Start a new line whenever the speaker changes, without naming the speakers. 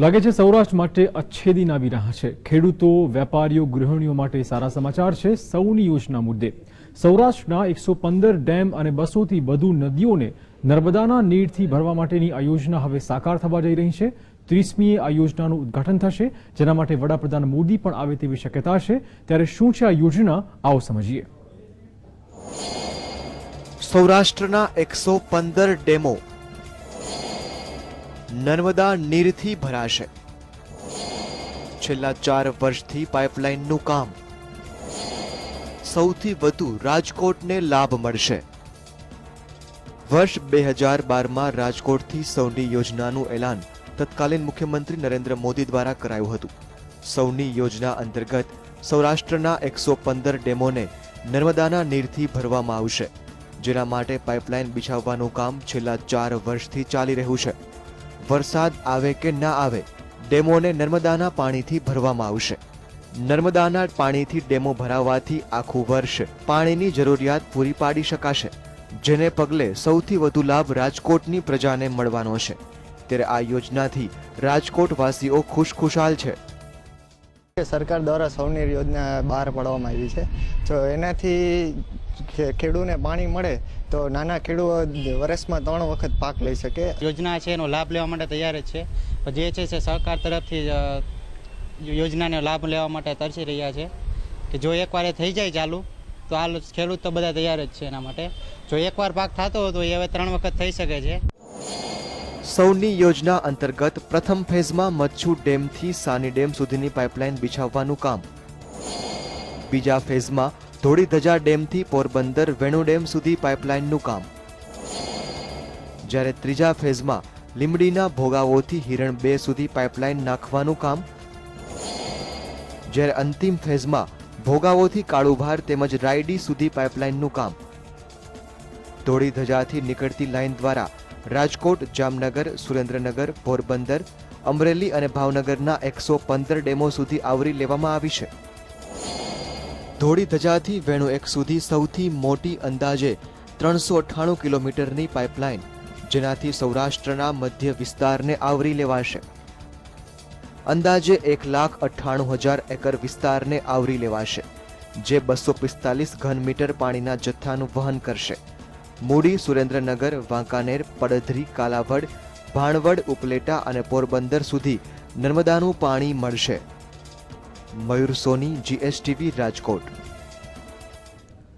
લાગે છે સૌરાષ્ટ્ર માટે અચ્છેદીન આવી રહ્યા છે. ખેડૂતો, વેપારીઓ, ગૃહિણીઓ માટે સારા સમાચાર છે સૌની યોજના મુદ્દે. સૌરાષ્ટ્રના એકસો પંદર ડેમ અને બસોથી વધુ નદીઓને નર્મદાના નીરથી ભરવા માટેની આ યોજના હવે સાકાર થવા જઈ રહી છે. ત્રીસમીએ આ યોજનાનું ઉદ્ઘાટન થશે, જેના માટે વડાપ્રધાન મોદી પણ આવે તેવી શક્યતા છે. ત્યારે શું છે આ યોજના? આવો સમજીએ.
સૌરાષ્ટ્રના એકસો પંદર ડેમો નર્મદા નીરથી ભરાશે. છેલ્લા ચાર વર્ષથી પાઇપલાઇનનું કામ. સૌથી વધુ રાજકોટને લાભ મળશે. વર્ષ બે હજાર બારમાં રાજકોટથી સૌની યોજનાનું એલાન તત્કાલીન મુખ્યમંત્રી નરેન્દ્ર મોદી દ્વારા કરાયું હતું. સૌની યોજના અંતર્ગત સૌરાષ્ટ્રના એકસો પંદર ડેમોને નર્મદાના નીરથી ભરવામાં આવશે, જેના માટે પાઇપલાઇન બિછાવવાનું કામ છેલ્લા ચાર વર્ષથી ચાલી રહ્યું છે. વરસાદ આવે કે ના આવે, ડેમોને નર્મદાના પાણીથી ભરવામાં આવશે. નર્મદાના પાણીથી ડેમો ભરાવાથી આખું વર્ષ પાણીની જરૂરિયાત પૂરી પાડી શકાશે, જેને પગલે સૌથી વધુ લાભ રાજકોટની પ્રજાને મળવાનો છે. ત્યારે આ યોજનાથી રાજકોટવાસીઓ ખુશખુશાલ છે.
સરકાર દ્વારા સૌની યોજના બહાર પાડવામાં આવી છે. તો એનાથી ખેડૂને પાણી મળે તો નાના ખેડૂતો વર્ષમાં ત્રણ વખત પાક લઈ શકે.
યોજના છે એનો લાભ લેવા માટે તૈયાર જ છે. જે છે તે સરકાર તરફથી જ, યોજનાનો લાભ લેવા માટે તરસી રહ્યા છે કે જો એકવાર એ થઈ જાય ચાલુ તો આ ખેડૂત તો બધા તૈયાર જ છે એના માટે. જો એકવાર પાક થતો હોય તો એ હવે ત્રણ વખત થઈ શકે છે.
સૌની યોજના અંતર્ગત પ્રથમ ફેઝમાં મચ્છુ ડેમથી સાની ડેમ સુધીની પાઇપલાઇન બિછાવવાનું કામ. બીજા ફેઝમાં ધોળીધજા ડેમથી પોરબંદર વેણુ ડેમ સુધી પાઇપલાઇનનું કામ. જ્યારે ત્રીજા ફેઝમાં લીંબડીના ભોગાવોથી હિરણ બે સુધી પાઇપલાઇન નાખવાનું કામ, જ્યારે અંતિમ ફેઝમાં ભોગાવોથી કાળુભાર તેમજ રાયડી સુધી પાઇપલાઇનનું કામ. ધોળીધજાથી નીકળતી લાઇન દ્વારા રાજકોટ, જામનગર, સુરેન્દ્રનગર, પોરબંદર, અમરેલી અને ભાવનગરના એકસો પંદર ડેમો સુધી આવરી લેવામાં આવી છે. ધોળીધજાથી વેણુ એક સુધી સૌથી મોટી અંદાજે ત્રણસો અઠ્ઠાણું કિલોમીટરની પાઇપલાઇન, જેનાથી સૌરાષ્ટ્રના મધ્ય વિસ્તારને આવરી લેવાશે. અંદાજે એક લાખ અઠ્ઠાણું હજાર એકર વિસ્તારને આવરી લેવાશે, જે બસો પિસ્તાલીસ ઘન મીટર પાણીના જથ્થાનું વહન કરશે. મૂડી, સુરેન્દ્રનગર, વાંકાનેર, પડધરી, કાલાવડ, ભાણવડ, ઉપલેટા અને પોરબંદર સુધી નર્મદાનું પાણી મળશે. મયુર સોની જીએસટીવી રાજકોટ.